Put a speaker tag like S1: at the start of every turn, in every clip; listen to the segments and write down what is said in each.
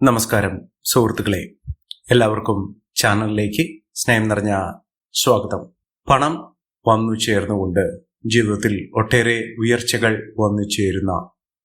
S1: നമസ്കാരം സുഹൃത്തുക്കളെ. എല്ലാവർക്കും ചാനലിലേക്ക് സ്നേഹം നിറഞ്ഞ സ്വാഗതം. പണം വന്നു ചേർന്നുകൊണ്ട് ജീവിതത്തിൽ ഒട്ടേറെ ഉയർച്ചകൾ വന്നു ചേരുന്ന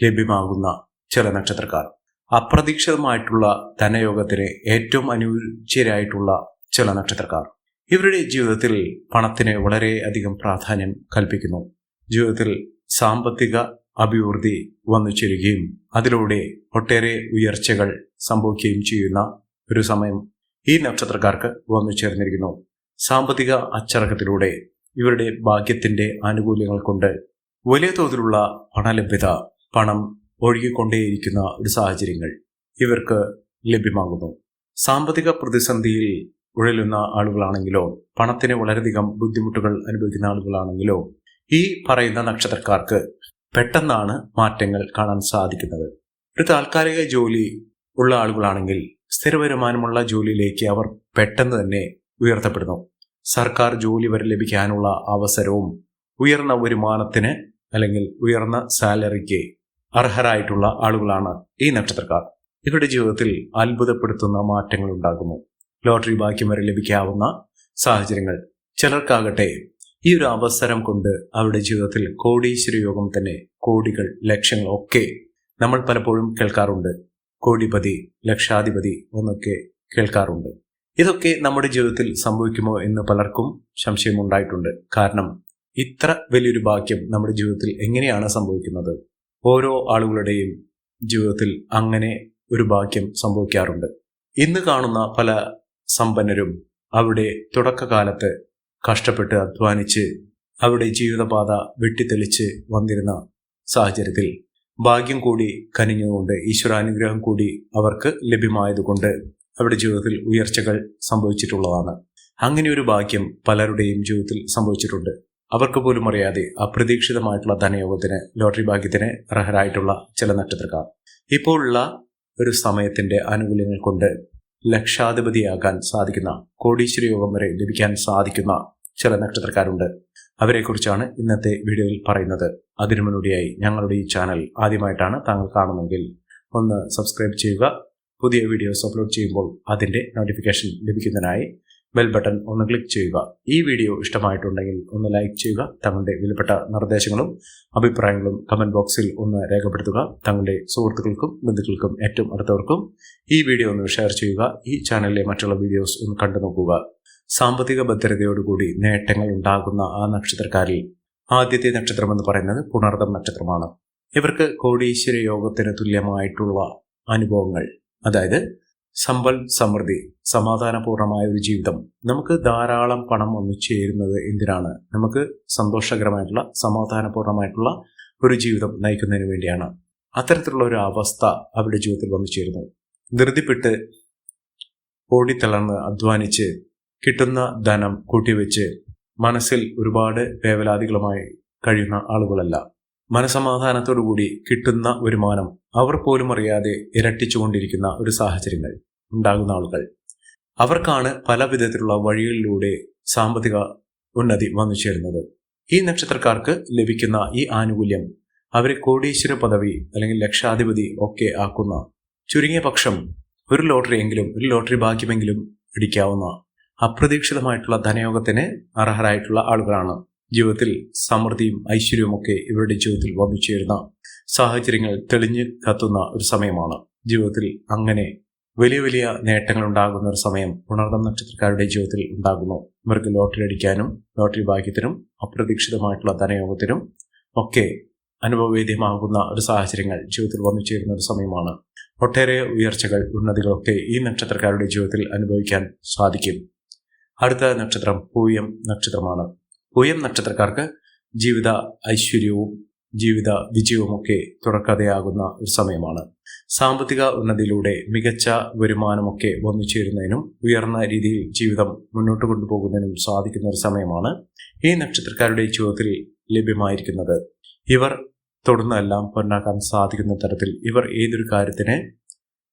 S1: ലഭ്യമാകുന്ന ചില നക്ഷത്രക്കാർ. അപ്രതീക്ഷിതമായിട്ടുള്ള ധനയോഗത്തിന് ഏറ്റവും അനുയോജ്യരായിട്ടുള്ള ചില നക്ഷത്രക്കാർ. ഇവരുടെ ജീവിതത്തിൽ പണത്തിന് വളരെയധികം പ്രാധാന്യം കൽപ്പിക്കുന്നു. ജീവിതത്തിൽ സാമ്പത്തിക അഭിവൃദ്ധി വന്നു ചേരുകയും അതിലൂടെ ഒട്ടേറെ ഉയർച്ചകൾ സംഭവിക്കുകയും ചെയ്യുന്ന ഒരു സമയം ഈ നക്ഷത്രക്കാർക്ക് വന്നു ചേർന്നിരിക്കുന്നു. സാമ്പത്തിക അച്ചടക്കത്തിലൂടെ ഇവരുടെ ഭാഗ്യത്തിന്റെ ആനുകൂല്യങ്ങൾ കൊണ്ട് വലിയ തോതിലുള്ള പണലഭ്യത പണം ഒഴുകിക്കൊണ്ടേയിരിക്കുന്ന ഒരു സാഹചര്യങ്ങൾ ഇവർക്ക് ലഭ്യമാകുന്നു. സാമ്പത്തിക പ്രതിസന്ധിയിൽ ഉഴലുന്ന ആളുകളാണെങ്കിലോ പണത്തിന് വളരെയധികം ബുദ്ധിമുട്ടുകൾ അനുഭവിക്കുന്ന ആളുകളാണെങ്കിലോ ഈ പറയുന്ന നക്ഷത്രക്കാർക്ക് പെട്ടെന്നാണ് മാറ്റങ്ങൾ കാണാൻ സാധിക്കുന്നത്. ഒരു താൽക്കാലിക ജോലി ഉള്ള ആളുകളാണെങ്കിൽ സ്ഥിര വരുമാനമുള്ള ജോലിയിലേക്ക് അവർ പെട്ടെന്ന് തന്നെ ഉയർത്തപ്പെടുന്നു. സർക്കാർ ജോലി വരെ ലഭിക്കാനുള്ള അവസരവും ഉയർന്ന വരുമാനത്തിന് അല്ലെങ്കിൽ ഉയർന്ന സാലറിക്ക് അർഹരായിട്ടുള്ള ആളുകളാണ് ഈ നക്ഷത്രക്കാർ. ഇവരുടെ ജീവിതത്തിൽ അത്ഭുതപ്പെടുത്തുന്ന മാറ്റങ്ങൾ ഉണ്ടാകുന്നു. ലോട്ടറി ഭാഗ്യം വരെ ലഭിക്കാവുന്ന സാഹചര്യങ്ങൾ ചിലർക്കാകട്ടെ ഈ ഒരു അവസരം കൊണ്ട് അവരുടെ ജീവിതത്തിൽ കോടീശ്വര യോഗം തന്നെ കോടികൾ ലക്ഷങ്ങൾ ഒക്കെ നമ്മൾ പലപ്പോഴും കേൾക്കാറുണ്ട്. കോടിപതി ലക്ഷാധിപതി എന്നൊക്കെ കേൾക്കാറുണ്ട്. ഇതൊക്കെ നമ്മുടെ ജീവിതത്തിൽ സംഭവിക്കുമോ എന്ന് പലർക്കും സംശയമുണ്ടായിട്ടുണ്ട്. കാരണം ഇത്ര വലിയൊരു ഭാഗ്യം നമ്മുടെ ജീവിതത്തിൽ എങ്ങനെയാണ് സംഭവിക്കുന്നത്? ഓരോ ആളുകളുടെയും ജീവിതത്തിൽ അങ്ങനെ ഒരു ഭാഗ്യം സംഭവിക്കാറുണ്ട്. ഇന്ന് കാണുന്ന പല സമ്പന്നരും അവിടെ തുടക്കകാലത്ത് കഷ്ടപ്പെട്ട് അധ്വാനിച്ച് അവിടെ ജീവിതപാത വെട്ടിത്തെളിച്ച് വന്നിരുന്ന സാഹചര്യത്തിൽ ഭാഗ്യം കൂടി കനിഞ്ഞതുകൊണ്ട് ഈശ്വരാനുഗ്രഹം കൂടി അവർക്ക് ലഭ്യമായതുകൊണ്ട് അവരുടെ ജീവിതത്തിൽ ഉയർച്ചകൾ സംഭവിച്ചിട്ടുള്ളതാണ്. അങ്ങനെ ഒരു ഭാഗ്യം പലരുടെയും ജീവിതത്തിൽ സംഭവിച്ചിട്ടുണ്ട്. അവർക്ക് പോലും അറിയാതെ അപ്രതീക്ഷിതമായിട്ടുള്ള ധനയോഗത്തിന് ലോട്ടറി ഭാഗ്യത്തിന് അർഹരായിട്ടുള്ള ചില നക്ഷത്രക്കാർ. ഇപ്പോഴുള്ള ഒരു സമയത്തിന്റെ ആനുകൂല്യങ്ങൾ കൊണ്ട് ലക്ഷാധിപതിയാകാൻ സാധിക്കുന്ന കോടീശ്വര യോഗം വരെ ലഭിക്കാൻ സാധിക്കുന്ന ചില നക്ഷത്രക്കാരുണ്ട്. അവരെക്കുറിച്ചാണ് ഇന്നത്തെ വീഡിയോയിൽ പറയുന്നത്. അതിനു മുന്നോടിയായി ഞങ്ങളുടെ ഈ ചാനൽ ആദ്യമായിട്ടാണ് താങ്കൾ കാണുന്നെങ്കിൽ ഒന്ന് സബ്സ്ക്രൈബ് ചെയ്യുക. പുതിയ വീഡിയോസ് അപ്ലോഡ് ചെയ്യുമ്പോൾ അതിന്റെ നോട്ടിഫിക്കേഷൻ ലഭിക്കുന്നതിനായി ബെൽ ബട്ടൺ ഒന്ന് ക്ലിക്ക് ചെയ്യുക. ഈ വീഡിയോ ഇഷ്ടമായിട്ടുണ്ടെങ്കിൽ ഒന്ന് ലൈക്ക് ചെയ്യുക. തങ്ങളുടെ വിലപ്പെട്ട നിർദ്ദേശങ്ങളും അഭിപ്രായങ്ങളും കമന്റ് ബോക്സിൽ ഒന്ന് രേഖപ്പെടുത്തുക. തങ്ങളുടെ സുഹൃത്തുക്കൾക്കും ബന്ധുക്കൾക്കും ഏറ്റവും അടുത്തവർക്കും ഈ വീഡിയോ ഒന്ന് ഷെയർ ചെയ്യുക. ഈ ചാനലിലെ മറ്റുള്ള വീഡിയോസ് ഒന്ന് കണ്ടു നോക്കുക. സാമ്പത്തിക ഭദ്രതയോടുകൂടി നേട്ടങ്ങൾ ഉണ്ടാകുന്ന ആ നക്ഷത്രക്കാരിൽ ആദ്യത്തെ നക്ഷത്രം എന്ന് പറയുന്നത് പുണർദം നക്ഷത്രമാണ്. ഇവർക്ക് കോടീശ്വര യോഗത്തിന് തുല്യമായിട്ടുള്ള അനുഭവങ്ങൾ അതായത് സമ്പൽ സമൃദ്ധി സമാധാനപൂർണമായ ഒരു ജീവിതം. നമുക്ക് ധാരാളം പണം വന്നു ചേരുന്നത് എന്തിനാണ്? നമുക്ക് സന്തോഷകരമായിട്ടുള്ള സമാധാനപൂർണമായിട്ടുള്ള ഒരു ജീവിതം നയിക്കുന്നതിന് വേണ്ടിയാണ്. അത്തരത്തിലുള്ള ഒരു അവസ്ഥ അവരുടെ ജീവിതത്തിൽ വന്നു ചേരുന്നു ധൃതിപ്പെട്ട് ഓടിത്തളർന്ന് അധ്വാനിച്ച് കിട്ടുന്ന ധനം കൂട്ടിവെച്ച് മനസ്സിൽ ഒരുപാട് വേവലാതികളുമായി കഴിയുന്ന ആളുകളല്ല. മനസമാധാനത്തോടുകൂടി കിട്ടുന്ന വരുമാനം അവർ പോലും അറിയാതെ ഇരട്ടിച്ചുകൊണ്ടിരിക്കുന്ന ഒരു സാഹചര്യങ്ങൾ. ഉണ്ടാകുന്ന ആളുകൾ. അവർക്കാണ് പല വിധത്തിലുള്ള വഴികളിലൂടെ സാമ്പത്തിക ഉന്നതി വന്നു ചേരുന്നത്. ഈ നക്ഷത്രക്കാർക്ക് ലഭിക്കുന്ന ഈ ആനുകൂല്യം അവരെ കോടീശ്വര പദവി അല്ലെങ്കിൽ ലക്ഷാധിപതി ഒക്കെ ആക്കുന്ന ചുരുങ്ങിയ പക്ഷം ഒരു ലോട്ടറി എങ്കിലും ഒരു ലോട്ടറി ഭാഗ്യമെങ്കിലും ഇടിക്കാവുന്ന അപ്രതീക്ഷിതമായിട്ടുള്ള ധനയോഗത്തിന് അർഹരായിട്ടുള്ള ആളുകളാണ്. ജീവിതത്തിൽ സമൃദ്ധിയും ഐശ്വര്യവും ഒക്കെ ഇവരുടെ ജീവിതത്തിൽ വന്നു ചേരുന്ന സാഹചര്യങ്ങൾ തെളിഞ്ഞു കത്തുന്ന ഒരു സമയമാണ്. ജീവിതത്തിൽ അങ്ങനെ വലിയ വലിയ നേട്ടങ്ങൾ ഉണ്ടാകുന്ന ഒരു സമയം ഉണർന്ന നക്ഷത്രക്കാരുടെ ജീവിതത്തിൽ ഉണ്ടാകുന്നു. ഇവർക്ക് ലോട്ടറി അടിക്കാനും ലോട്ടറി ഭാഗ്യത്തിനും അപ്രതീക്ഷിതമായിട്ടുള്ള ധനയോഗത്തിനും ഒക്കെ അനുഭവവേദ്യമാകുന്ന ഒരു സാഹചര്യങ്ങൾ ജീവിതത്തിൽ വന്നു ചേരുന്ന ഒരു സമയമാണ്. ഒട്ടേറെ ഉയർച്ചകൾ ഉന്നതികളൊക്കെ ഈ നക്ഷത്രക്കാരുടെ ജീവിതത്തിൽ അനുഭവിക്കാൻ സാധിക്കും. അടുത്ത നക്ഷത്രം പൂയം നക്ഷത്രമാണ്. പൂയം നക്ഷത്രക്കാർക്ക് ജീവിത ഐശ്വര്യവും ജീവിത വിജയവുമൊക്കെ തുറക്കഥയാകുന്ന ഒരു സമയമാണ്. സാമ്പത്തിക ഉന്നതിയിലൂടെ മികച്ച വരുമാനമൊക്കെ വന്നു ചേരുന്നതിനും ഉയർന്ന രീതിയിൽ ജീവിതം മുന്നോട്ട് കൊണ്ടുപോകുന്നതിനും സാധിക്കുന്ന ഒരു സമയമാണ് ഈ നക്ഷത്രക്കാരുടെ ജീവിതത്തിൽ ലഭ്യമായിരിക്കുന്നത്. ഇവർ തൊടുന്നതെല്ലാം പൊന്നാക്കാൻ സാധിക്കുന്ന തരത്തിൽ ഇവർ ഏതൊരു കാര്യത്തിന്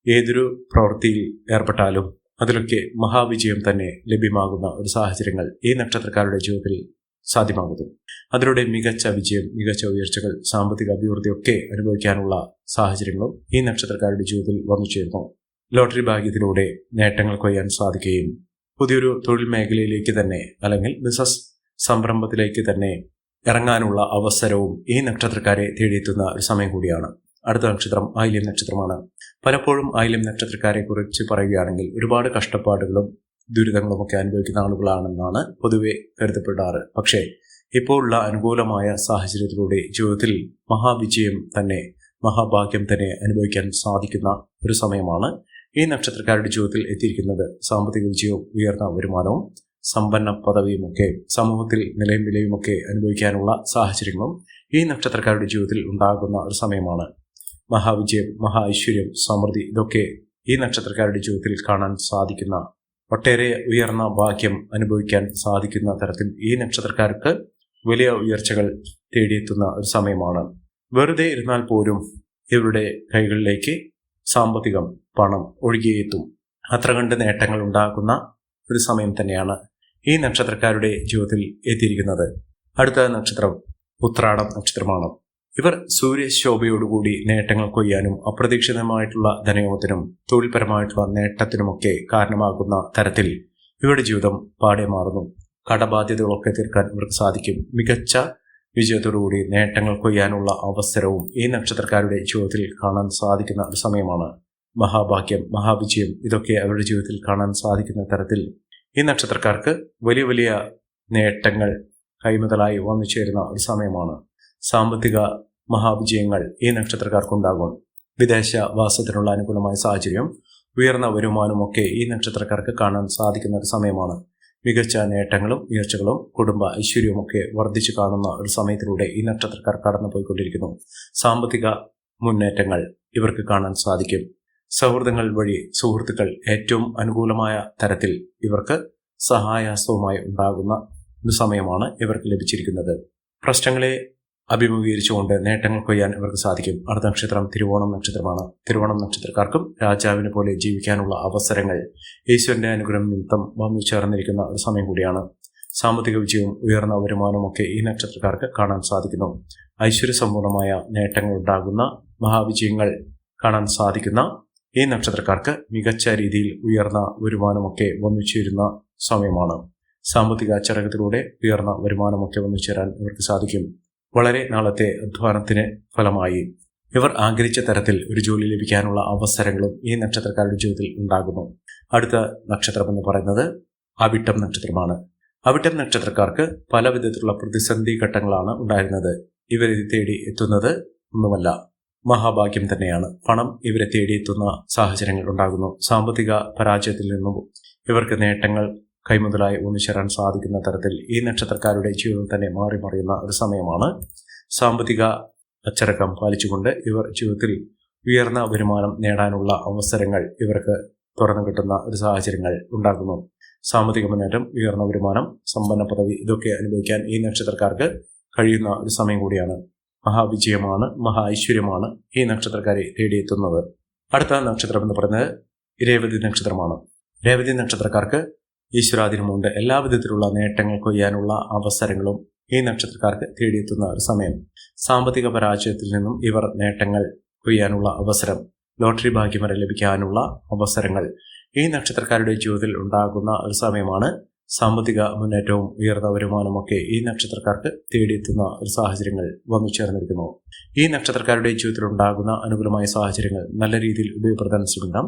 S1: ഏതൊരു പ്രവൃത്തിയിൽ ഏർപ്പെട്ടാലും അതിലൊക്കെ മഹാവിജയം തന്നെ ലഭ്യമാകുന്ന ഒരു സാഹചര്യങ്ങൾ ഈ നക്ഷത്രക്കാരുടെ ജീവിതത്തിൽ സാധ്യമാകുന്നു അതിലൂടെ മികച്ച വിജയം മികച്ച ഉയർച്ചകൾ സാമ്പത്തിക അഭിവൃദ്ധിയൊക്കെ അനുഭവിക്കാനുള്ള സാഹചര്യങ്ങളും ഈ നക്ഷത്രക്കാരുടെ ജീവിതത്തിൽ വന്നു ചേരുന്നു ലോട്ടറി ഭാഗ്യത്തിലൂടെ നേട്ടങ്ങൾ കൊയ്യാൻ സാധിക്കുകയും പുതിയൊരു തൊഴിൽ മേഖലയിലേക്ക് തന്നെ അല്ലെങ്കിൽ ബിസിനസ് സംരംഭത്തിലേക്ക് തന്നെ ഇറങ്ങാനുള്ള അവസരവും ഈ നക്ഷത്രക്കാരെ തേടിയെത്തുന്ന ഒരു സമയം കൂടിയാണ്. അടുത്ത നക്ഷത്രം ആയില്യം നക്ഷത്രമാണ്. പലപ്പോഴും ആയില്യം നക്ഷത്രക്കാരെ കുറിച്ച് പറയുകയാണെങ്കിൽ ഒരുപാട് കഷ്ടപ്പാടുകളും ദുരിതങ്ങളും ഒക്കെ അനുഭവിക്കുന്ന ആളുകളാണെന്നാണ് പൊതുവെ കരുതപ്പെടാറ്. പക്ഷേ ഇപ്പോഴുള്ള അനുകൂലമായ സാഹചര്യത്തിലൂടെ ജീവിതത്തിൽ മഹാവിജയം തന്നെ മഹാഭാഗ്യം തന്നെ അനുഭവിക്കാൻ സാധിക്കുന്ന ഒരു സമയമാണ് ഈ നക്ഷത്രക്കാരുടെ ജീവിതത്തിൽ എത്തിയിരിക്കുന്നത്. സാമ്പത്തിക വിജയവും ഉയർന്ന വരുമാനവും സമ്പന്ന പദവിയുമൊക്കെ സമൂഹത്തിൽ നിലയും വിലയുമൊക്കെ അനുഭവിക്കാനുള്ള സാഹചര്യങ്ങളും ഈ നക്ഷത്രക്കാരുടെ ജീവിതത്തിൽ ഉണ്ടാകുന്ന ഒരു സമയമാണ്. മഹാവിജയം മഹാ ഐശ്വര്യം സമൃദ്ധി ഇതൊക്കെ ഈ നക്ഷത്രക്കാരുടെ ജീവിതത്തിൽ കാണാൻ സാധിക്കുന്ന ഒട്ടേറെ ഉയർന്ന ഭാഗ്യം അനുഭവിക്കാൻ സാധിക്കുന്ന തരത്തിൽ ഈ നക്ഷത്രക്കാർക്ക് വലിയ ഉയർച്ചകൾ തേടിയെത്തുന്ന ഒരു സമയമാണ്. വെറുതെ ഇരുന്നാൽ പോലും ഇവരുടെ കൈകളിലേക്ക് സാമ്പത്തികം പണം ഒഴുകിയെത്തും. അത്ര കണ്ട് നേട്ടങ്ങൾ ഉണ്ടാക്കുന്ന ഒരു സമയം തന്നെയാണ് ഈ നക്ഷത്രക്കാരുടെ ജീവിതത്തിൽ എത്തിയിരിക്കുന്നത്. അടുത്ത നക്ഷത്രം ഉത്രാടം നക്ഷത്രമാണ്. ഇവർ സൂര്യശോഭയോടുകൂടി നേട്ടങ്ങൾ കൊയ്യാനും അപ്രതീക്ഷിതമായിട്ടുള്ള ധനയോഗത്തിനും തൊഴിൽപരമായിട്ടുള്ള നേട്ടത്തിനുമൊക്കെ കാരണമാകുന്ന തരത്തിൽ ഇവരുടെ ജീവിതം പാടെ മാറുന്നു. കടബാധ്യതകളൊക്കെ തീർക്കാൻ ഇവർക്ക് സാധിക്കും. മികച്ച വിജയത്തോടുകൂടി നേട്ടങ്ങൾ കൊയ്യാനുള്ള അവസരവും ഈ നക്ഷത്രക്കാരുടെ ജീവിതത്തിൽ കാണാൻ സാധിക്കുന്ന ഒരു സമയമാണ്. മഹാഭാഗ്യം മഹാവിജയം ഇതൊക്കെ അവരുടെ ജീവിതത്തിൽ കാണാൻ സാധിക്കുന്ന തരത്തിൽ ഈ നക്ഷത്രക്കാർക്ക് വലിയ വലിയ നേട്ടങ്ങൾ കൈമുതലായി വന്നു ചേരുന്ന ഒരു സമയമാണ്. സാമ്പത്തിക മഹാവിജയങ്ങൾ ഈ നക്ഷത്രക്കാർക്കുണ്ടാകും. വിദേശ വാസത്തിനുള്ള അനുകൂലമായ സാഹചര്യം ഉയർന്ന വരുമാനമൊക്കെ ഈ നക്ഷത്രക്കാർക്ക് കാണാൻ സാധിക്കുന്ന ഒരു സമയമാണ്. മികച്ച നേട്ടങ്ങളും ഉയർച്ചകളും കുടുംബ ഐശ്വര്യവുമൊക്കെ വർദ്ധിച്ചു കാണുന്ന ഒരു സമയത്തിലൂടെ ഈ നക്ഷത്രക്കാർ കടന്നുപോയിക്കൊണ്ടിരിക്കുന്നു. സാമ്പത്തിക മുന്നേറ്റങ്ങൾ ഇവർക്ക് കാണാൻ സാധിക്കും. സൗഹൃദങ്ങൾ വഴി സുഹൃത്തുക്കൾ ഏറ്റവും അനുകൂലമായ തരത്തിൽ ഇവർക്ക് സഹായാസവുമായി ഉണ്ടാകുന്ന ഒരു സമയമാണ് ഇവർക്ക് ലഭിച്ചിരിക്കുന്നത്. പ്രശ്നങ്ങളെ അഭിമുഖീകരിച്ചുകൊണ്ട് നേട്ടങ്ങൾ കൊയ്യാൻ ഇവർക്ക് സാധിക്കും. അടുത്ത നക്ഷത്രം തിരുവോണം നക്ഷത്രമാണ്. തിരുവോണം നക്ഷത്രക്കാർക്കും രാജാവിനെ പോലെ ജീവിക്കാനുള്ള അവസരങ്ങൾ. ഈശ്വരന്റെ അനുഗ്രഹം നിമിത്തം വന്നു ചേർന്നിരിക്കുന്ന ഒരു സമയം കൂടിയാണ്. സാമ്പത്തിക വിജയവും ഉയർന്ന വരുമാനമൊക്കെ ഈ നക്ഷത്രക്കാർക്ക് കാണാൻ സാധിക്കുന്നു. ഐശ്വര്യസമ്പൂർണമായ നേട്ടങ്ങൾ ഉണ്ടാകുന്ന മഹാവിജയങ്ങൾ കാണാൻ സാധിക്കുന്ന ഈ നക്ഷത്രക്കാർക്ക് മികച്ച രീതിയിൽ ഉയർന്ന വരുമാനമൊക്കെ വന്നു ചേരുന്ന സമയമാണ്. സാമ്പത്തിക അച്ചടക്കത്തിലൂടെ ഉയർന്ന വരുമാനമൊക്കെ വന്നു ചേരാൻ ഇവർക്ക് സാധിക്കും. വളരെ നാളത്തെ അധ്വാനത്തിന് ഫലമായി ഇവർ ആഗ്രഹിച്ച തരത്തിൽ ഒരു ജോലി ലഭിക്കാനുള്ള അവസരങ്ങളും ഈ നക്ഷത്രക്കാരുടെ ജീവിതത്തിൽ ഉണ്ടാകുന്നു. അടുത്ത നക്ഷത്രം എന്ന് പറയുന്നത് അവിട്ടം നക്ഷത്രമാണ്. അവിട്ടം നക്ഷത്രക്കാർക്ക് പല വിധത്തിലുള്ള പ്രതിസന്ധി ഘട്ടങ്ങളാണ് ഉണ്ടായിരുന്നത്. ഇവരെ തേടി എത്തുന്നത് ഒന്നുമല്ല മഹാഭാഗ്യം തന്നെയാണ്. പണം ഇവരെ തേടിയെത്തുന്ന സാഹചര്യങ്ങൾ ഉണ്ടാകുന്നു. സാമ്പത്തിക പരാജയത്തിൽ നിന്നും ഇവർക്ക് നേട്ടങ്ങൾ കൈമുതലായി ഒന്നിച്ചേരാൻ സാധിക്കുന്ന തരത്തിൽ ഈ നക്ഷത്രക്കാരുടെ ജീവിതം തന്നെ മാറി മറിയുന്ന ഒരു സമയമാണ്. സാമ്പത്തിക അച്ചടക്കം പാലിച്ചുകൊണ്ട് ഇവർ ജീവിതത്തിൽ ഉയർന്ന വരുമാനം നേടാനുള്ള അവസരങ്ങൾ ഇവർക്ക് തുറന്നു കിട്ടുന്ന ഒരു സാഹചര്യങ്ങൾ ഉണ്ടാകുന്നു സാമ്പത്തിക മുന്നേറ്റം ഉയർന്ന വരുമാനം സമ്പന്ന പദവി ഇതൊക്കെ അനുഭവിക്കാൻ ഈ നക്ഷത്രക്കാർക്ക് കഴിയുന്ന ഒരു സമയം കൂടിയാണ്. മഹാവിജയമാണ് മഹാ ഐശ്വര്യമാണ് ഈ നക്ഷത്രക്കാരെ തേടിയെത്തുന്നത്. അടുത്ത നക്ഷത്രം എന്ന് പറയുന്നത് രേവതി നക്ഷത്രമാണ്. രേവതി നക്ഷത്രക്കാർക്ക് ഈശ്വരാധീനമുണ്ട് എല്ലാ വിധത്തിലുള്ള നേട്ടങ്ങൾ കൊയ്യാനുള്ള അവസരങ്ങളും ഈ നക്ഷത്രക്കാർക്ക് തേടിയെത്തുന്ന ഒരു സമയം. സാമ്പത്തിക പരാജയത്തിൽ നിന്നും ഇവർ നേട്ടങ്ങൾ കൊയ്യാനുള്ള അവസരം ലോട്ടറി ഭാഗ്യം വരെ ലഭിക്കാനുള്ള അവസരങ്ങൾ ഈ നക്ഷത്രക്കാരുടെ ജീവിതത്തിൽ ഉണ്ടാകുന്ന ഒരു സമയമാണ്. സാമ്പത്തിക മുന്നേറ്റവും ഉയർന്ന വരുമാനമൊക്കെ ഈ നക്ഷത്രക്കാർക്ക് തേടിയെത്തുന്ന ഒരു സാഹചര്യങ്ങൾ വന്നു ചേർന്നിരിക്കുന്നു. ഈ നക്ഷത്രക്കാരുടെ ജീവിതത്തിൽ ഉണ്ടാകുന്ന അനുകൂലമായ സാഹചര്യങ്ങൾ നല്ല രീതിയിൽ ഉപയോഗപ്രദാനം ശ്രമിക്കാം.